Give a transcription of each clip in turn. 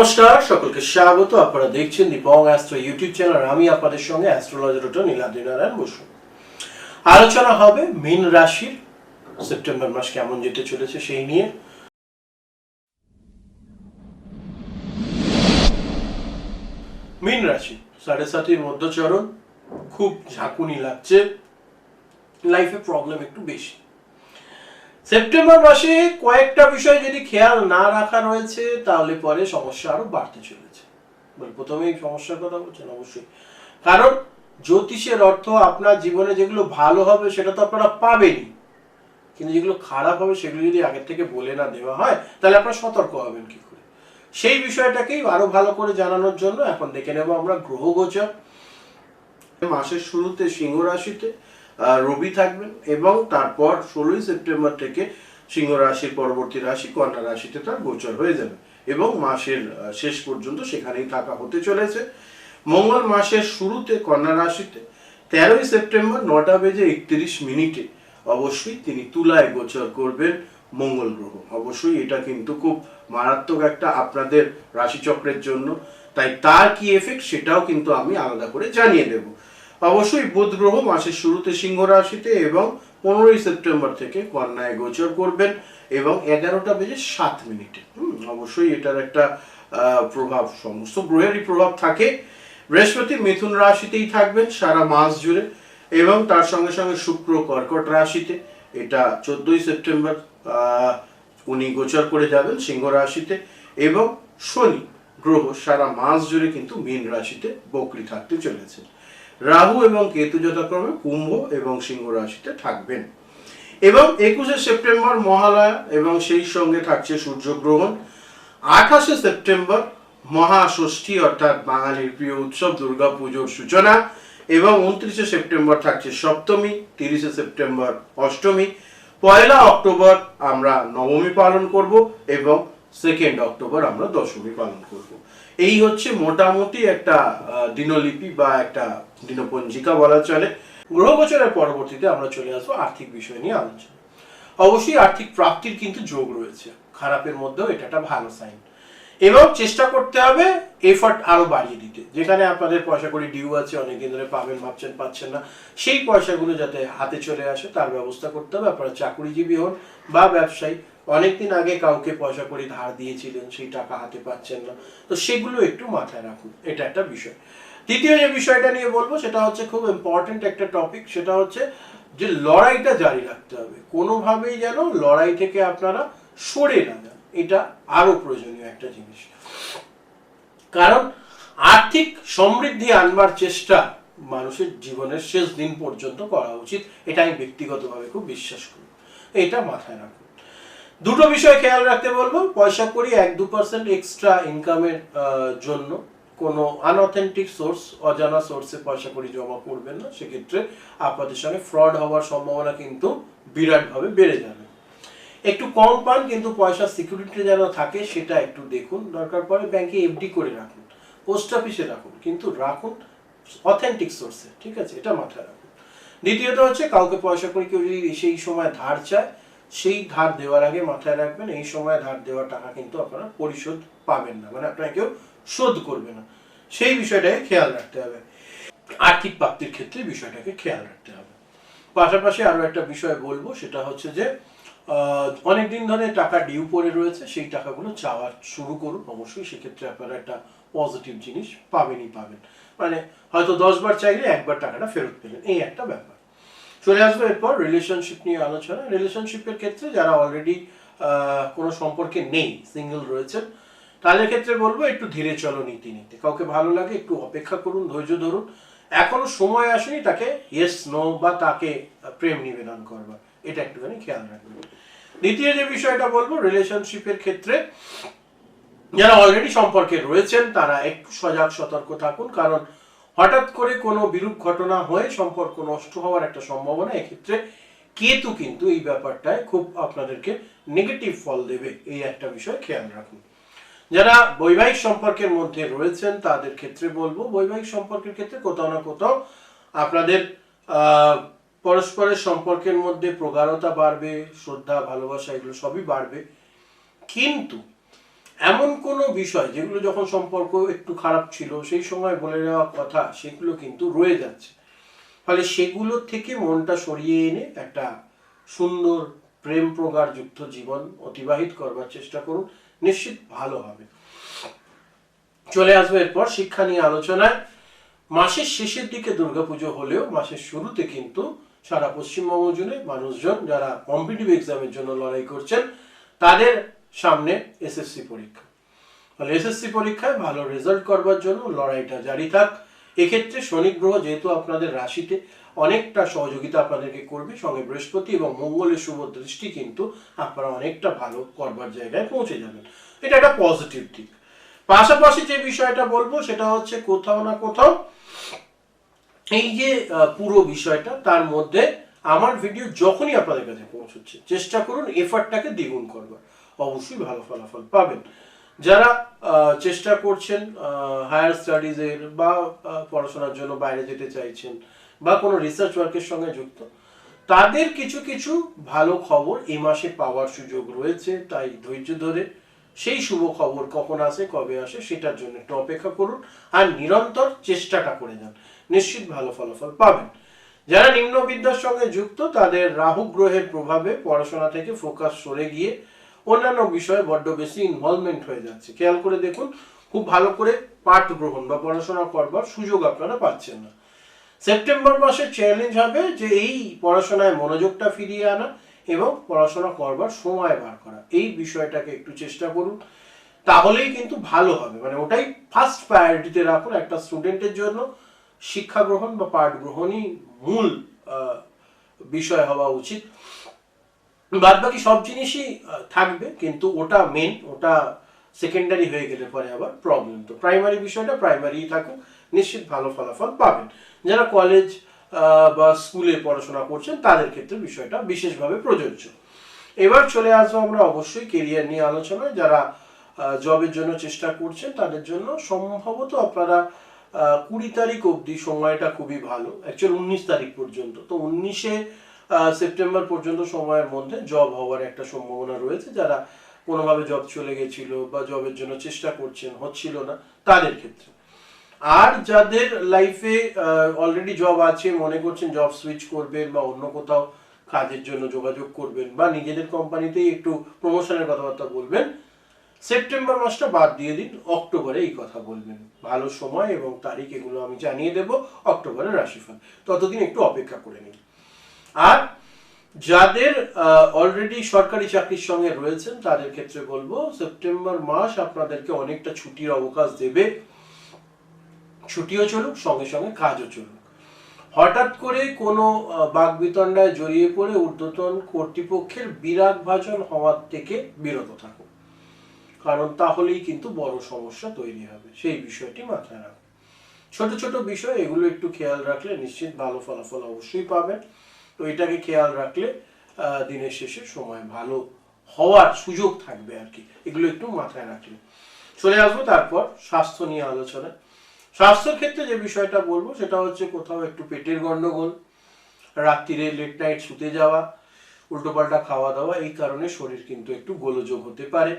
নমস্কার, সকলকে স্বাগত। আপনারা দেখছেন the Bong astro YouTube channel আমি আপনাদের সঙ্গে অ্যাস্ট্রোলজার ডক্টর নীলাদ্রি নারায়ণ বসু। আলোচনা হবে মীন রাশির, সেপ্টেম্বর মাস কেমন যেতে চলেছে সেই নিয়ে। মীন রাশি, সাড়ে সাতির মধ্যচরণ, খুব ঝাঁকুনি লাগছে। লাইফে প্রবলেম একটু বেশি। সেপ্টেম্বর মাসে কয়েকটা বিষয় যদি খেয়াল না রাখা রয়েছে, তাহলে পরে সমস্যা আরও বাড়তে চলেছে। বলে প্রথমেই সমস্যার কথা বলছেন, অবশ্যই। কারণ জ্যোতিষের অর্থ আপনার জীবনে যেগুলো ভালো হবে সেটা তো আপনারা পাবেনই। কিন্তু যেগুলো খারাপ হবে সেগুলো যদি আগের থেকে বলে না দেওয়া হয়, তাহলে আপনারা সতর্ক হবেন কি করে? সেই বিষয়টাকেই আরও ভালো করে জানানোর জন্য এখন দেখে নেব আমরা গ্রহ গোচর। মাসের শুরুতে সিংহ রাশিতে রবি থাকবেন এবং তারপর ষোলোই সেপ্টেম্বর থেকে সিংহ রাশির পরবর্তী রাশি, কন্যা রাশিতে তার গোচর হয়ে যাবে এবং মাসের শেষ পর্যন্ত সেখানেই থাকা হতে চলেছে। মঙ্গল মাসের শুরুতে কন্যা রাশিতে তেরোই সেপ্টেম্বর নটা বেজে একত্রিশ মিনিটে অবশ্যই তিনি তুলায় গোচর করবেন মঙ্গল গ্রহ। অবশ্যই এটা কিন্তু খুব মারাত্মক একটা আপনাদের রাশিচক্রের জন্য। তাই তার কি এফেক্ট সেটাও কিন্তু আমি আলাদা করে জানিয়ে দেব। অবশ্যই বুধ গ্রহ মাসের শুরুতে সিংহ রাশিতে এবং পনেরোই সেপ্টেম্বর থেকে কন্যায় গোচর করবেন এবং এগারোটা বেজে সাত মিনিটে। অবশ্যই এটার একটা প্রভাব, সমস্ত গ্রহেরই প্রভাব থাকে। বৃহস্পতি মিথুন রাশিতেই থাকবেন সারা মাস জুড়ে এবং তার সঙ্গে সঙ্গে শুক্র কর্কট রাশিতে। এটা চোদ্দই সেপ্টেম্বর উনি গোচর করে যাবেন সিংহ রাশিতে এবং শনি গ্রহ সারা মাস জুড়ে কিন্তু মীন রাশিতে বকরি থাকতে চলেছে। রাহু এবং কেতু যথাক্রমে কুম্ভ এবং সিংহ রাশিতে থাকবেন। এবং একুশে সেপ্টেম্বর মহালয়া এবং সেই সঙ্গে থাকছে সূর্যগ্রহণ। আঠাশে সেপ্টেম্বর মহাষষ্ঠী অর্থাৎ বাঙালির প্রিয় উৎসব দুর্গা পুজোর সূচনা এবং উনত্রিশে সেপ্টেম্বর থাকছে সপ্তমী, তিরিশে সেপ্টেম্বর অষ্টমী। পয়লা অক্টোবর আমরা নবমী পালন করব এবং সেকেন্ড অক্টোবর আমরা দশমী পালন করব। এই হচ্ছে মোটামুটি একটা দিনলিপি বা একটা দিনপঞ্জিকা বলা চলে। গ্রহ গোচরের পরবর্তীতে আমরা চলে আসব আর্থিক বিষয় নিয়ে আলোচনা। অবশ্যই আর্থিক প্রাপ্তির কিন্তু যোগ রয়েছে। খারাপের মধ্যেও এটা একটা ভালো সাইন এবং চেষ্টা করতে হবে এফর্ট আরও বাড়িয়ে দিতে। যেখানে আপনাদের পয়সা করে ডিউ আছে, অনেকদিন ধরে পাবেন, ভাবছেন, পাচ্ছেন না। সেই পয়সাগুলো যাতে হাতে চলে আসে, তার ব্যবস্থা করতে হবে। আপনারা চাকুরিজীবী হন বা ব্যবসায়ী। অনেকদিন আগে কাউকে পয়সা করে ধার দিয়েছিলেন, সেই টাকা হাতে পাচ্ছেন না। তো সেগুলো একটু মাথায় রাখুন। এটা একটা বিষয়। দ্বিতীয় যে বিষয়টা নিয়ে বলব, সেটা হচ্ছে খুব ইম্পর্টেন্ট একটা টপিক সেটা হচ্ছে যে লড়াইটা জারি রাখতে হবে। কোনোভাবেই যেন লড়াই থেকে আপনারা সরে না যান। এটা আরও প্রয়োজনীয় একটা জিনিস। কারণ আর্থিক সমৃদ্ধি আনবার চেষ্টা মানুষের জীবনের শেষ দিন পর্যন্ত করা উচিত, এটা আমি ব্যক্তিগতভাবে খুব বিশ্বাস করি। এটা মাথায় রাখুন। দুটো বিষয় খেয়াল রাখতে বলব। পয়সা করি এক দু পার্সেন্ট এক্সট্রা ইনকামের জন্য। কোনো আনঅথেন্টিক সোর্স অজানা সোর্সে পয়সা করি জমা করবেন না। সেক্ষেত্রে আপনাদের সঙ্গে ফ্রড হওয়ার সম্ভাবনা কিন্তু বিরাটভাবে বেড়ে যাবে। একটু কম পান, কিন্তু পয়সা সিকিউরিটি যেন থাকে, সেটা একটু দেখুন। দরকার পড়ে ব্যাংকে এফডি করে রাখুন পোস্ট অফিসে রাখুন, কিন্তু রাখুন অথেন্টিক সোর্সে ঠিক আছে? এটা মাথায় রাখুন। দ্বিতীয়ত হচ্ছে, কাউকে পয়সা করে কেউ যদি সেই সময় ধার চায়, সেই ধার দেওয়ার আগে মাথায় রাখবেন, এই সময় ধার দেওয়ার টাকা কিন্তু আপনারা পরিশোধ পাবেন না মানে আপনারা কেউ শোধ করবে না। সেই বিষয়টাকে খেয়াল রাখতে হবে। আর্থিক প্রাপ্তির ক্ষেত্রে বিষয়টাকে খেয়াল রাখতে হবে। পাশাপাশি আরও একটা বিষয় বলব, সেটা হচ্ছে যে অনেকদিন ধরে টাকা ডিউ পড়ে রয়েছে, সেই টাকাগুলো চাওয়া শুরু করুন। অবশ্যই সেক্ষেত্রে আপনারা একটা পজিটিভ জিনিস পাবেনই পাবেন। মানে হয়তো দশবার চাইলে একবার টাকাটা ফেরত পেলেন। এই একটা ব্যাপার। চলে আসব এরপর রিলেশনশিপ নিয়ে আলোচনা। রিলেশনশিপের ক্ষেত্রে যারা অলরেডি কোনো সম্পর্কে নেই সিঙ্গেল রয়েছেন, তাদের ক্ষেত্রে বলব একটু ধীরে চলো নীতি নিতে কাউকে ভালো লাগে একটু অপেক্ষা করুন, ধৈর্য ধরুন। এখনও সময় আসেনি তাকে ইয়েস নো বা তাকে প্রেম নিবেদন করবার। এটা একটুখানি খেয়াল রাখবেন। দ্বিতীয় যে বিষয়টা বলব রিলেশনশিপের ক্ষেত্রে যারা অলরেডি সম্পর্কে রয়েছেন, তারা একটু সজাগ, সতর্ক থাকুন, কারণ হঠাৎ করে কোনো বিরূপ ঘটনা হয়ে সম্পর্ক নষ্ট হওয়ার একটা সম্ভাবনা, এক্ষেত্রে কেতু কিন্তু এই ব্যাপারটায় খুব আপনাদেরকে নেগেটিভ ফল দেবে, এই একটা বিষয় খেয়াল রাখুন। যারা বৈবাহিক সম্পর্কের মধ্যে রয়েছেন, তাদের ক্ষেত্রে বলব, বৈবাহিক সম্পর্কের ক্ষেত্রে কোথাও না কোথাও আপনাদের পরস্পরের সম্পর্কের মধ্যে প্রগাঢ়তা বাড়বে, শ্রদ্ধা, ভালোবাসা, এগুলো সবই বাড়বে। কিন্তু এমন কোনো বিষয় যেগুলো যখন সম্পর্ক একটু খারাপ ছিল, সেই সময় বলে দেওয়া কথা, সেগুলো কিন্তু রয়ে যাচ্ছে। ফলে সেগুলো থেকে মনটা সরিয়ে এনে একটা সুন্দর প্রেম প্রগাঢ় যুক্ত জীবন অতিবাহিত করবার চেষ্টা করুন। নিশ্চিত ভালো হবে। চলে আসবে এরপর শিক্ষা নিয়ে আলোচনায়। মাসের শেষের দিকে দুর্গাপুজো হলেও মাসের শুরুতে কিন্তু সারা পশ্চিমবঙ্গ জুড়ে মানুষজন যারা কম্পিটিভ এক্সামের জন্য লড়াই করছেন, তাদের সামনে এসএসসি পরীক্ষা। তাহলে এসএসসি পরীক্ষায় ভালো রেজাল্ট করবার জন্য লড়াইটা জারি থাক। এক্ষেত্রে শনি গ্রহ যেহেতু আপনাদের রাশিতে, অনেকটা সহযোগিতা আপনাদেরকে করবে। সঙ্গে বৃহস্পতি এবং মঙ্গলের শুভ দৃষ্টি কিন্তু আপনারা অনেকটা ভালো করবার জায়গায় পৌঁছে যাবেন। এটা একটা পজিটিভ দিক। পাশাপাশি যে বিষয়টা বলব, সেটা হচ্ছে কোথাও না কোথাও এই যে পুরো বিষয়টা, তার মধ্যে আমার ভিডিও যখনই আপনাদের কাছে পৌঁছচ্ছে, চেষ্টা করুন এফার্টটাকে দ্বিগুণ করবার। অবশ্যই ভালো ফলাফল পাবেন। যারা চেষ্টা করছেন হায়ার স্টাডিজের বা পড়াশোনার জন্য বাইরে যেতে চাইছেন বা কোনো রিসার্চ ওয়ার্কের সঙ্গে যুক্ত, তাদের কিছু কিছু ভালো খবর এই মাসে পাওয়ার সুযোগ রয়েছে, তাই ধৈর্য ধরে সেই শুভ খবর কখন আসে, কবে আসে, সেটার জন্য একটু অপেক্ষা করুন আর নিরন্তর চেষ্টাটা করে যান। নিশ্চিত ভালো ফলাফল পাবেন। যারা নিম্ন বিদ্যার সঙ্গে যুক্ত, তাদের রাহু গ্রহের প্রভাবে পড়াশোনা থেকে ফোকাস সরে গিয়ে অন্যান্য বিষয়ে বড্ড বেশি ইনভলভমেন্ট হয়ে যাচ্ছে। খেয়াল করে দেখুন, খুব ভালো করে পাঠ গ্রহণ বা পড়াশোনা করবার সুযোগ আপনারা পাচ্ছেন না। সেপ্টেম্বর মাসে চ্যালেঞ্জ হবে যে এই পড়াশোনায় মনোযোগটা ফিরিয়ে আনা এবং পড়াশোনা করবার সময় বার করা। এই বিষয়টাকে একটু চেষ্টা করুন। তাহলেই কিন্তু ভালো হবে। মানে ওটাই ফার্স্ট প্রায়োরিটিতে রাখুন একটা স্টুডেন্টের জন্য। শিক্ষা গ্রহণ বা পাঠ গ্রহণই মূল বিষয় হওয়া উচিত। বাদ বাকি সব জিনিসই থাকবে। কিন্তু ওটা মেন ওটা সেকেন্ডারি হয়ে গেলে পরে আবার প্রবলেম তো প্রাইমারি বিষয়টা প্রাইমারি থাকুক। নিশ্চিত ভালো ফলাফল পাবেন। যারা কলেজ বা স্কুলে পড়াশোনা করছেন, তাদের ক্ষেত্রে বিষয়টা বিশেষভাবে প্রযোজ্য। এবার চলে আসব আমরা অবশ্যই কেরিয়ার নিয়ে আলোচনায়। যারা জবের জন্য চেষ্টা করছেন, তাদের জন্য সম্ভবত আপনারা কুড়ি তারিখ অবধি সময়টা খুবই ভালো। অ্যাকচুয়াল উনিশ তারিখ পর্যন্ত। তো উনিশে সেপ্টেম্বর পর্যন্ত সময়ের মধ্যে জব হওয়ার একটা সম্ভাবনা রয়েছে। যারা কোনোভাবে জব চলে গেছিল বা জবের জন্য চেষ্টা করছেন, হচ্ছিল না, তাদের ক্ষেত্রে। আর যাদের লাইফে অলরেডি জব আছে, মনে করছেন জব সুইচ করবেন বা অন্য কোথাও কাজের জন্য যোগাযোগ করবেন বা নিজেদের কোম্পানিতেই একটু প্রমোশনের কথাবার্তা বলবেন, সেপ্টেম্বর মাসটা বাদ দিয়ে দিন, অক্টোবরে এই কথা বলবেন। ভালো সময় এবং তারিখ এগুলো আমি জানিয়ে দেব, অক্টোবরের রাশিফল। ততদিন একটু অপেক্ষা করে নিন। আর যাদের অলরেডি সরকারি চাকরির সঙ্গে রয়েছেন, তাদের ক্ষেত্রে বলব, সেপ্টেম্বর মাস আপনাদেরকে অনেকটা ছুটির অবকাশ দেবে। ছুটিও চলুক, সঙ্গে সঙ্গে কাজও চলুক। হঠাৎ করে কোনো বাক বিতণ্ডায় জড়িয়ে পড়ে ঊর্ধ্বতন কর্তৃপক্ষের বিরাট ভাজন হওয়ার থেকে বিরত থাকুন। কারণ তাহলেই কিন্তু বড় সমস্যা তৈরি হবে। সেই বিষয়টি মাথায় রাখুন। ছোট ছোট বিষয়, এগুলো একটু খেয়াল রাখলে নিশ্চিত ভালো ফলাফল অবশ্যই পাবেন। তো এটাকে খেয়াল রাখলে দিনের শেষে সময় ভালো হওয়ার সুযোগ থাকবে আর কি। এগুলো একটু মাথায় রাখলে। চলে আসব তারপর স্বাস্থ্য নিয়ে আলোচনা স্বাস্থ্যের ক্ষেত্রে যে বিষয়টা বলব, সেটা হচ্ছে কোথাও একটু পেটের গন্ডগোল, রাত্রিরে লেট নাইট শুতে যাওয়া, উল্টোপাল্টা খাওয়া দাওয়া, এই কারণে শরীর কিন্তু একটু গোলযোগ হতে পারে।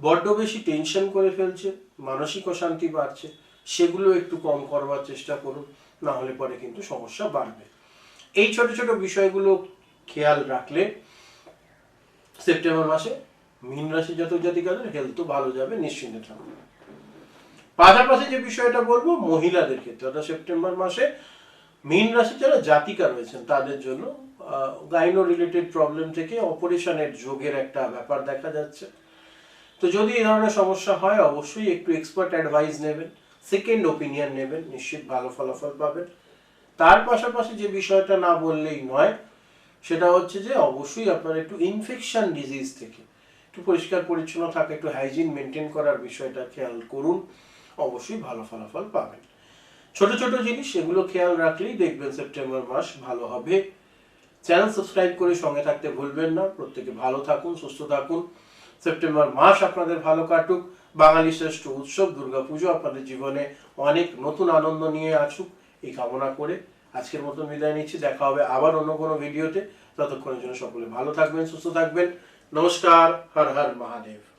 বড্ড বেশি টেনশন করে ফেলছে, মানসিক অশান্তি বাড়ছে, সেগুলো একটু কম করবার চেষ্টা করুন না হলে পরে কিন্তু সমস্যা বাড়বে। এই ছোট ছোট বিষয়গুলো খেয়াল রাখলে সেপ্টেম্বর মাসে মীন রাশি জাতক জাতিকাদের হেলথ তো ভালো যাবে, নিশ্চিন্তে থাকুন। পাশাপাশি যে বিষয়টা বলব, মহিলাদের ক্ষেত্রে, অর্থাৎ সেপ্টেম্বর মাসে মীন রাশি যারা জাতিকা রয়েছেন, তাদের জন্য গাইনো রিলেটেড প্রবলেম থেকে অপারেশনের যোগের একটা ব্যাপার দেখা যাচ্ছে। তো যদি এই ধরনের সমস্যা হয়, অবশ্যই একটু এক্সপার্ট অ্যাডভাইস নেবেন সেকেন্ড ওপিনিয়ন নেবেন, নিশ্চিত ভালো ফলাফল পাবেন। তার পাশাপাশি যে বিষয়টা না বললেই নয়, সেটা হচ্ছে যে অবশ্যই আপনার একটু ইনফেকশন ডিজিজ থেকে একটু পরিষ্কার পরিচ্ছন্ন থাকা, একটু হাইজিন মেনটেন করার বিষয়টা খেয়াল করুন। অবশ্যই ভালো ফলাফল পাবেন। ছোট ছোট জিনিস এগুলো খেয়াল রাখলেই দেখবেন সেপ্টেম্বর মাস ভালো হবে। চ্যানেল সাবস্ক্রাইব করে সঙ্গে থাকতে ভুলবেন না। প্রত্যেকে ভালো থাকুন, সুস্থ থাকুন। সেপ্টেম্বর মাস আপনাদের ভালো কাটুক। বাঙালি শ্রেষ্ঠ উৎসব, দুর্গাপুজো আপনাদের জীবনে অনেক নতুন আনন্দ নিয়ে আসুক। এই কামনা করে আজকের মতো বিদায় নিচ্ছি। দেখা হবে আবার অন্য কোনো ভিডিওতে। ততক্ষণের জন্য সকলে ভালো থাকবেন, সুস্থ থাকবেন। নমস্কার, হর হর মহাদেব।